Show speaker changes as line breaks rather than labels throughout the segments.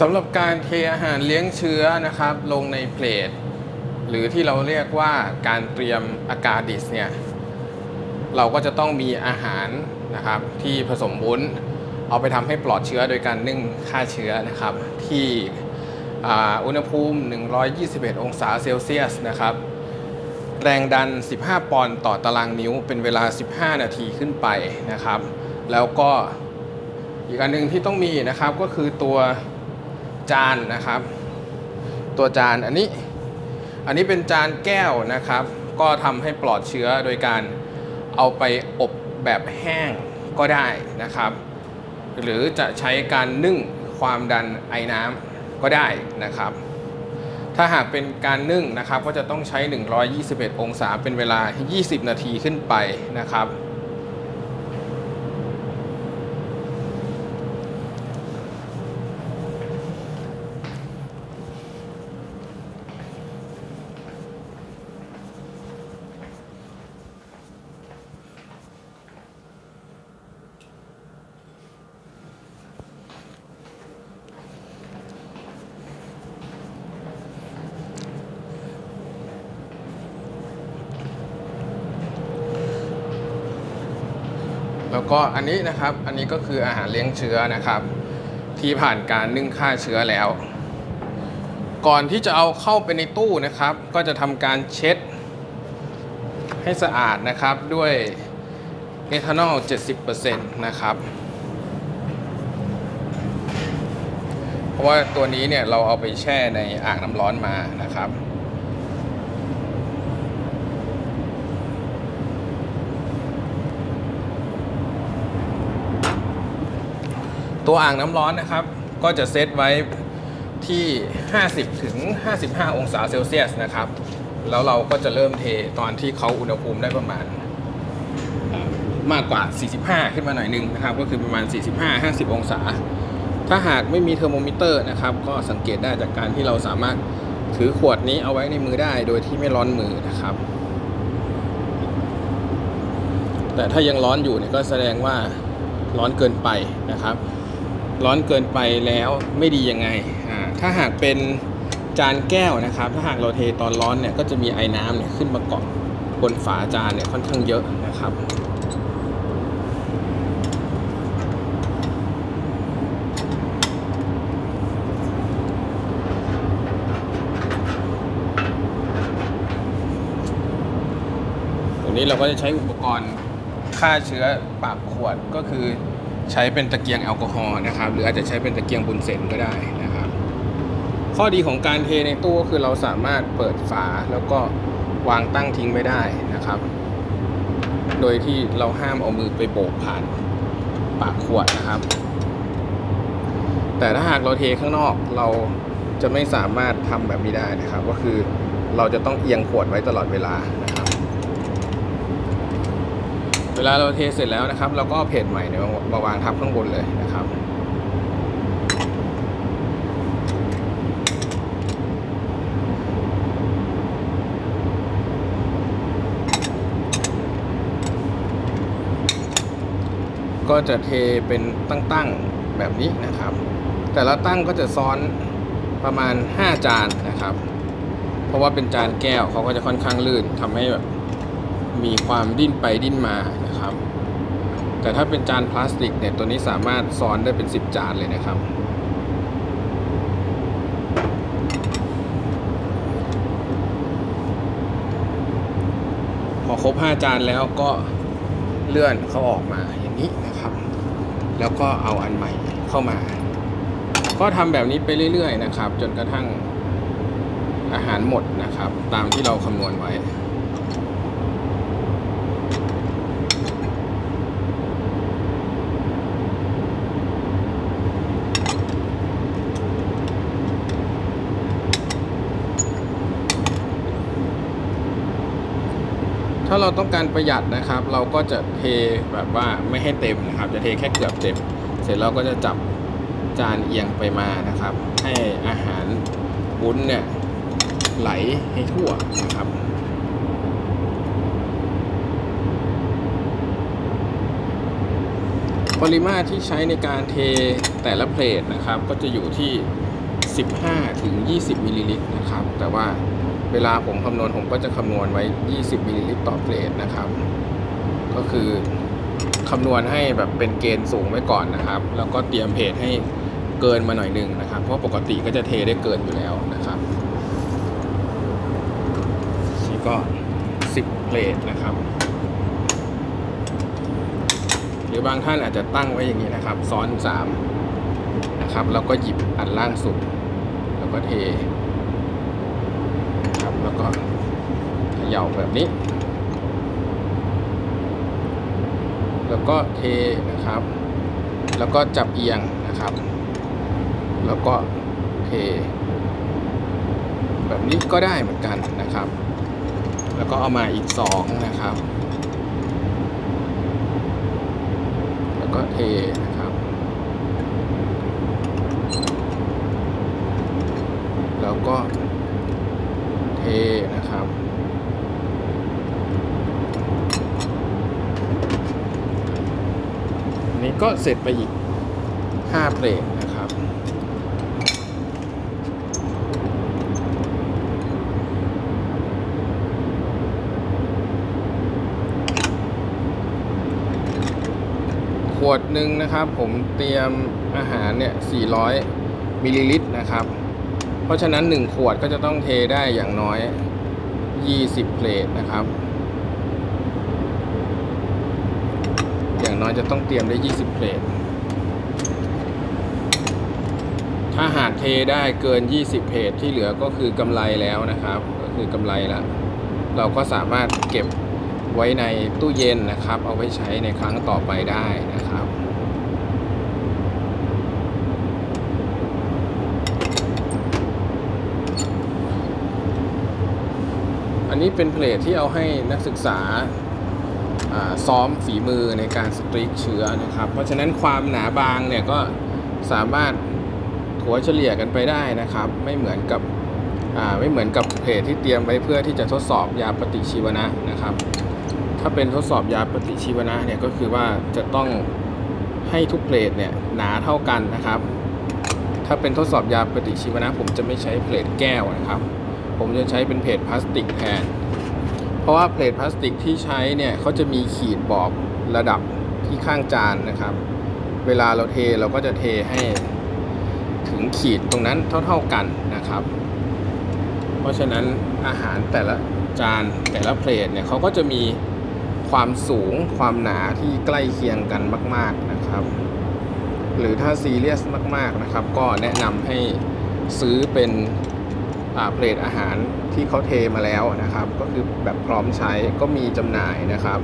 สำหรับการเทอาหารเลี้ยงเชื้อนะครับ ลงในเพลทหรือที่เราเรียกว่าการเตรียมอากาดิสเนี่ยเราก็จะต้องมีอาหารนะครับที่ผสมวุ้น เอาไปทำให้ปลอดเชื้อโดยการนึ่งฆ่าเชื้อนะครับ ที่อุณหภูมิ 121 องศาเซลเซียสนะครับ แรงดัน 15 ปอนด์ต่อตารางนิ้วเป็นเวลา 15 นาทีขึ้นไปนะครับ แล้วก็อีกอันหนึ่งที่ต้องมีนะครับก็คือตัว จานนะครับ ตัวจานอันนี้อันนี้เป็นจานแก้วนะครับ ก็ทำให้ปลอดเชื้อโดยการเอาไปอบแบบแห้งก็ได้นะครับ หรือจะใช้การนึ่งความดันไอน้ำก็ได้นะครับ ถ้าหากเป็นการนึ่งนะครับก็จะต้องใช้ 121 องศาเป็นเวลา 20 นาทีขึ้นไปนะครับ ก็อันนี้นะครับอันนี้ก็คืออาหารเลี้ยงเชื้อนะครับ ที่ผ่านการนึ่งฆ่าเชื้อแล้ว ก่อนที่จะเอาเข้าไปในตู้นะครับ ก็จะทำการเช็ด ให้สะอาดนะครับด้วยเอทานอล 70%นะครับเพราะว่าตัวนี้เนี่ยเราเอาไปแช่ในอ่างน้ำร้อนมานะครับ ตัวอ่างน้ำร้อนนะครับ ก็จะเซตไว้ที่ 50 ถึง 55 องศาเซลเซียสนะครับ แล้วเราก็จะเริ่มเทตอนที่เขาอุณหภูมิได้ประมาณมากกว่า 45 ขึ้นมาหน่อยนึงนะครับ ก็คือประมาณ 45-50 องศา ถ้าหากไม่มีเทอร์โมมิเตอร์นะครับ ก็สังเกตได้จากการที่เราสามารถถือขวดนี้เอาไว้ในมือได้โดยที่ไม่ร้อนมือนะครับ แต่ถ้ายังร้อนอยู่เนี่ยก็แสดงว่าร้อนเกินไปนะครับ ร้อนเกินไปแล้วไม่ดียังไง ถ้าหากเป็นจานแก้วนะครับ ถ้าหากเราเทตอนร้อนเนี่ยก็จะมีไอ้น้ำเนี่ยขึ้นมาเกาะบนฝาจานเนี่ยค่อนข้างเยอะนะครับตัวนี้เราก็จะใช้อุปกรณ์ฆ่าเชื้อปากขวดก็คือ ใช้เป็นตะเกียงแอลกอฮอล์นะครับ หรืออาจจะใช้เป็นตะเกียงบุนเซนก็ได้นะครับ ข้อดีของการเทในตู้ก็คือเราสามารถเปิดฝาแล้วก็วางตั้งทิ้งไม่ได้นะครับ โดยที่เราห้ามเอามือไปโบกผ่านปากขวดนะครับ แต่ถ้าหากเราเทข้างนอกเราจะไม่สามารถทำแบบนี้ได้นะครับ ก็คือเราจะต้องเอียงขวดไว้ตลอดเวลานะ เวลาเราเทเสร็จแล้วนะครับเราก็เพจใหม่เนี่ยมามาวางทับข้างบนเลยนะครับก็จะเทเป็นตั้งๆแบบนี้นะครับ แต่ละตั้งก็จะซ้อนประมาณ 5 จานนะครับ เพราะว่าเป็นจานแก้วเขาก็จะค่อนข้างลื่นทำให้แบบ มีความดิ้นไปดิ้นมานะครับ แต่ถ้าเป็นจานพลาสติกเนี่ยตัวนี้สามารถซ้อนได้เป็น 10 จานเลยนะครับพอครบ 5 จานแล้วก็เลื่อนเขาออกมาอย่างนี้นะครับ แล้วก็เอาอันใหม่เข้ามา ก็ทำแบบนี้ไปเรื่อยๆนะครับ จนกระทั่งอาหารหมดนะครับ ตามที่เราคำนวณไว้ ถ้าเราต้องการประหยัดนะครับ เราก็จะเทแบบว่าไม่ให้เต็มนะครับ จะเทแค่เกือบเต็ม เสร็จแล้วก็จะจับจานเอียงไปมานะครับ ให้อาหารวุ้นเนี่ยไหลให้ทั่วนะครับปริมาตรที่ใช้ในการเทแต่ละเพลทนะครับ ก็จะอยู่ที่ 15ถึง20มิลลิลิตรนะครับ แต่ว่า เวลาผมคำนวณผมก็จะคำนวณไว้ 20มิลลิลิตรต่อเพลทนะครับ ก็คือคำนวณให้แบบเป็นเกณฑ์สูงไว้ก่อนนะครับ แล้วก็เตรียมเพจให้เกินมาหน่อยหนึ่งนะครับ เพราะปกติก็จะเทได้เกินอยู่แล้วนะครับนี่ก็ 10เพลทนะครับ หรือบางท่านอาจจะตั้งไว้อย่างนี้นะครับ ซ้อน 3 นะครับ แล้วก็หยิบอันล่างสุด แล้วก็เท ก็เขย่าแบบนี้ แล้วก็เทนะครับ แล้วก็จับเอียงนะครับ แล้วก็เท แบบนี้ก็ได้เหมือนกันนะครับ แล้วก็เอามาอีกสองนะครับ แล้วก็เทนะครับ แล้วก็ เทนะครับ อันนี้ก็เสร็จไปอีก 5เพลงนะครับ ขวดหนึ่งนะครับผมเตรียมอาหารเนี่ย 400มิลลิลิตรนะครับ เพราะฉะนั้น 1 ขวดก็จะต้องเทได้อย่างน้อย 20 เพลทนะครับ อย่างน้อยจะต้องเตรียมได้ 20 เพลทถ้าหากเทได้เกิน 20 เพจที่เหลือก็คือกำไรแล้วนะครับ ก็คือกำไรละเราก็สามารถเก็บไว้ในตู้เย็นนะครับ เอาไว้ใช้ในครั้งต่อไปได้นะครับ อั นนี้เป็นเพลทที่เอาให้นักศึกษาซ้อมฝีมือในการสตรีกเชื้อนะครับ เพราะฉะนั้นความหนาบางเนี่ยก็สามารถถัวเฉลี่ยกันไปได้นะครับ ไม่เหมือนกับไม่เหมือนกับเพจที่เตรียมไว้เพื่อที่จะทดสอบยาปฏิชีวนะนะครับ ถ้าเป็นทดสอบยาปฏิชีวนะเนี่ยก็คือว่าจะต้องให้ทุกเพลทเนี่ยหนาเท่ากันนะครับ ถ้าเป็นทดสอบยาปฏิชีวนะ ผมจะไม่ใช้เพลทแก้วนะครับ ผมจะใช้เป็นเพลทพลาสติกแทน เพราะว่าเพลทพลาสติกที่ใช้เนี่ยเขาจะมีขีดบอกระดับที่ข้างจานนะครับ เวลาเราเทเราก็จะเทให้ถึงขีดตรงนั้นเท่า ๆกันนะครับ เพราะฉะนั้นอาหารแต่ละจานแต่ละเพลทเนี่ยเขาก็จะมีความสูงความหนาที่ใกล้เคียงกันมาก ๆนะครับ หรือถ้าซีเรียสมากๆนะครับ ก็แนะนำให้ซื้อเป็น เพลทอาหารที่เขาเทมาแล้วนะครับ ก็คือแบบพร้อมใช้ก็มีจำหน่ายนะครับ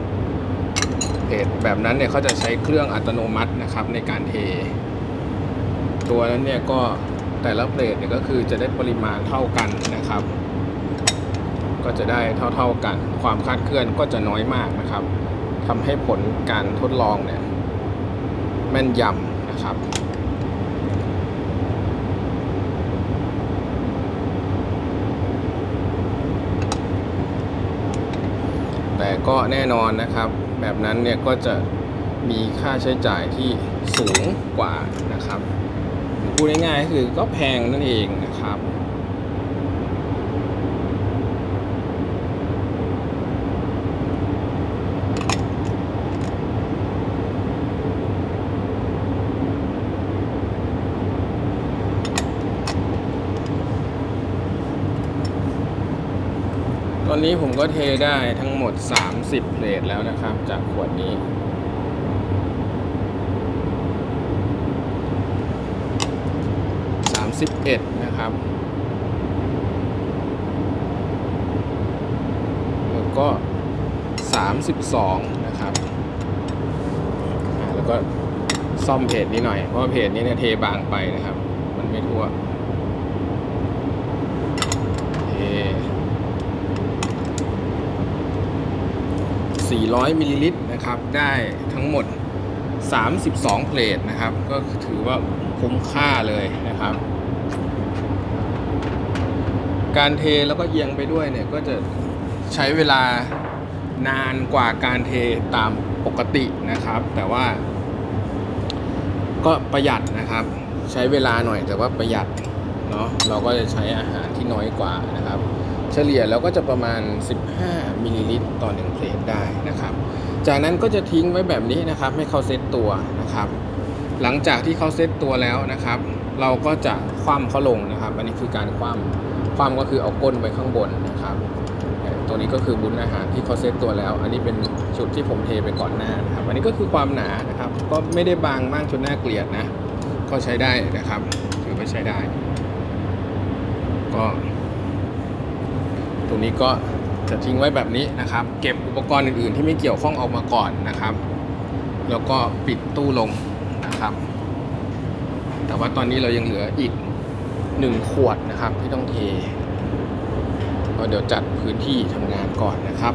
เพจแบบนั้นเนี่ยเขาจะใช้เครื่องอัตโนมัตินะครับในการเท ตัวนั้นเนี่ยก็แต่ละเพลทเนี่ยก็คือจะได้ปริมาณเท่ากันนะครับ ก็จะได้เท่าๆกัน ความคลาดเคลื่อนก็จะน้อยมากนะครับทำให้ผลการทดลองเนี่ยแม่นยำนะครับ ก็แน่นอนนะครับ แบบนั้นเนี่ยก็จะมีค่าใช้จ่ายที่สูงกว่านะครับ พูดง่ายๆคือก็แพงนั่นเองนะครับ ต อนนี้ผมก็เทได้ทั้งหมด 30เพลทแล้วนะครับ จากขวดนี้ 31 นะครับ แล้วก็ 32 นะครับ แล้วก็ซ่อมเพจนี้หน่อย เพราะเพจนี้เนี่ยเทบางไปนะครับ มันไม่ทั่วเท 400มิลลิลิตรนะครับ ได้ทั้งหมด 32 เพลทนะครับ ก็ถือว่าคุ้มค่าเลยนะครับ การเทแล้วก็เอียงไปด้วยเนี่ย ก็จะใช้เวลานานกว่าการเทตามปกตินะครับ แต่ว่า ก็ประหยัดนะครับ ใช้เวลาหน่อยแต่ว่าประหยัดเนาะเราก็จะใช้อาหารที่น้อยกว่านะครับ เฉลี่ยแล้วก็จะประมาณ 15 มิลลิลิตรต่อ1เพลทได้นะครับ จากนั้นก็จะทิ้งไว้แบบนี้นะครับ ให้เขาเซตตัวนะครับ หลังจากที่เขาเซตตัวแล้วนะครับ เราก็จะคว่ำเขาลงนะครับ อันนี้คือการคว่ำคว่ำก็คือเอาก้นไว้ข้างบนนะครับตัวนี้ก็คือบุญอาหารที่เขาเซตตัวแล้ว อันนี้เป็นชุดที่ผมเทไปก่อนหน้านะครับ อันนี้ก็คือความหนานะครับ ก็ไม่ได้บางมากจนน่าเกลียดนะ ก็ใช้ได้นะครับ ถือว่าใช้ได้ ก็ รงนี้ก็จะทิ้งไว้แบบนี้นะครับ เก็บอุปกรณ์อื่นๆ ที่ไม่เกี่ยวข้องออกมาก่อนนะครับ แล้วก็ปิดตู้ลงนะครับ แต่ว่าตอนนี้เรายังเหลืออีกหนึ่งขวดนะครับที่ต้องเทก็เดี๋ยวจัดพื้นที่ทำงานก่อนนะครับ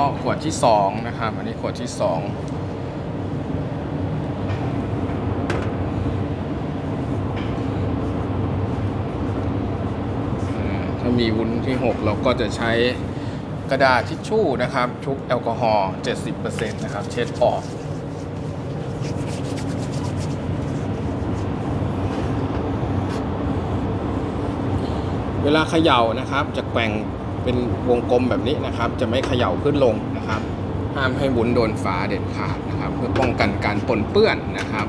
ก็ขวด ที่สองนะครับ อันนี้ขวดที่สองถ้ามีวุ้นที่6เราก็จะใช้กระดาษทิชชู่นะครับ ชุบแอลกอฮอล์70%นะครับ เช็ดออกเวลาเขย่านะครับจะแกว่งเป็นวงกลมแบบนี้นะครับ จะไม่เขย่าขึ้นลง ห้ามให้วุ้นโดนฟ้าเด็ดขาดนะครับ เพื่อป้องกันการปนเปื้อนนะครับ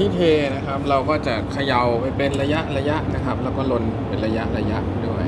ที่เทนะครับเราก็จะเขย่าไปเป็นระยะระยะนะครับ แล้วก็ลนเป็นระยะระยะด้วย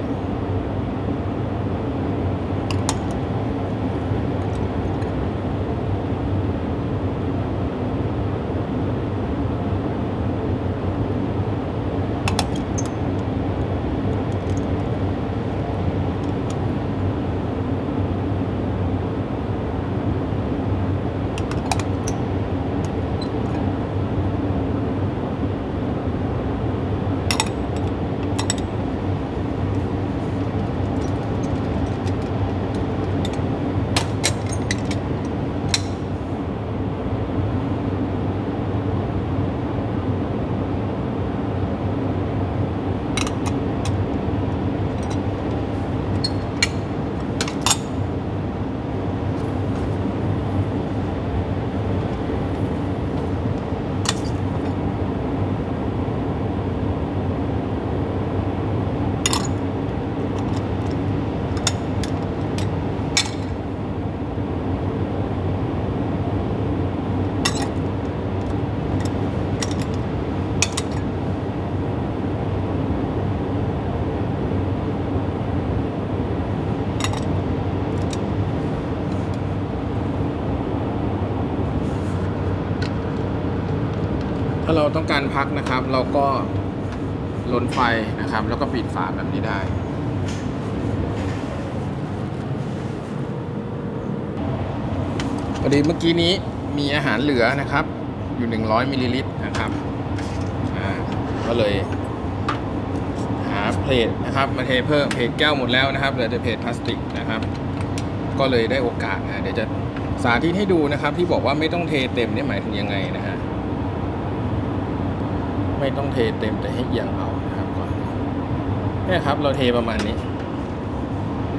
ถ้าเราต้องการพักนะครับ เราก็ลนไฟนะครับ แล้วก็ปิดฝาแบบนี้ได้ พอดีเมื่อกี้นี้มีอาหารเหลือนะครับ อยู่ 100มิลลิลิตรนะครับก็เลยหาเพลทนะครับ มาเทเพิ่มเพลทแก้วหมดแล้วนะครับเหลือแต่เพลทพลาสติกนะครับ ก็เลยได้โอกาสนะเดี๋ยวจะสาธิตให้ดูนะครับ ที่บอกว่าไม่ต้องเทเต็มนี่หมายถึงยังไงนะฮะ ไม่ต้องเทเต็มแต่ให้เอียงเอานะครับก่อนนี่ครับเราเทประมาณนี้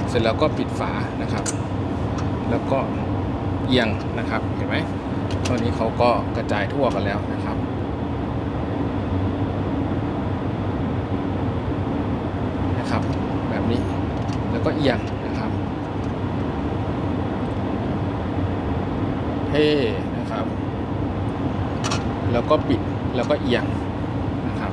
เสร็จแล้วก็ปิดฝานะครับ แล้วก็เอียงนะครับเห็นไหมตอนนี้เขาก็กระจายทั่วกันแล้วนะครับนะครับ แบบนี้แล้วก็เอียงนะครับเท่นะครับ แล้วก็ปิดแล้วก็เอียงนะครับ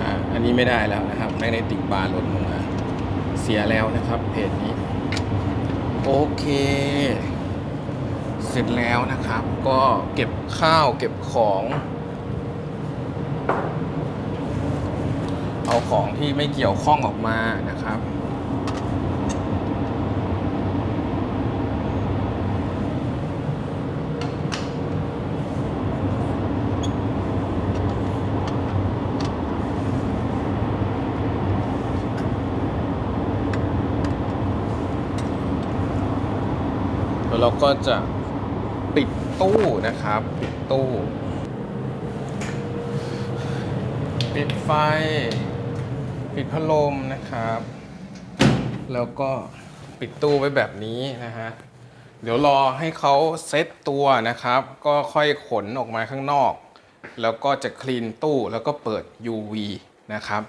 อ่าอันนี้ ไม่ได้แล้วนะครับแม่ได้ติดบาร์ลดลงมาเสียแล้วนะครับเพจนี้ โอเค เสร็จแล้วนะครับ ก็เก็บข้าวเก็บของ เอาของที่ไม่เกี่ยวข้องออกมานะครับ แล้วเราก็จะปิดตู้นะครับ ปิดตู้ ปิดไฟ ปิดพัดลมนะครับ แล้วก็ปิดตู้ไว้แบบนี้นะฮะ เดี๋ยวรอให้เขาเซตตัวนะครับ ก็ค่อยขนออกมาข้างนอก แล้วก็จะคลีนตู้แล้วก็เปิด UV นะครับ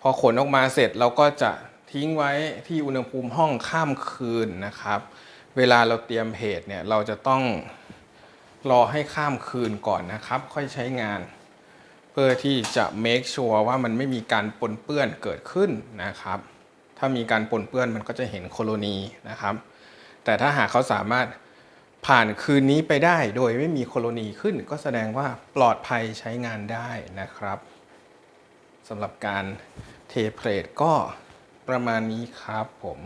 พอขนออกมาเสร็จเราก็จะ ทิ้งไว้ที่อุณหภูมิห้องข้ามคืนนะครับ เวลาเราเตรียมเพจเนี่ยเราจะต้องรอให้ข้ามคืนก่อนนะครับ ค่อยใช้งาน เพื่อที่จะ make sure ว่ามันไม่มีการปนเปื้อนเกิดขึ้นนะครับ ถ้ามีการปนเปื้อนมันก็จะเห็นโคโลนีนะครับ แต่ถ้าหากเขาสามารถผ่านคืนนี้ไปได้โดยไม่มีโคโลนีขึ้น ก็แสดงว่าปลอดภัยใช้งานได้นะครับสำหรับการเทเพลทก็ ประมาณนี้ครับผม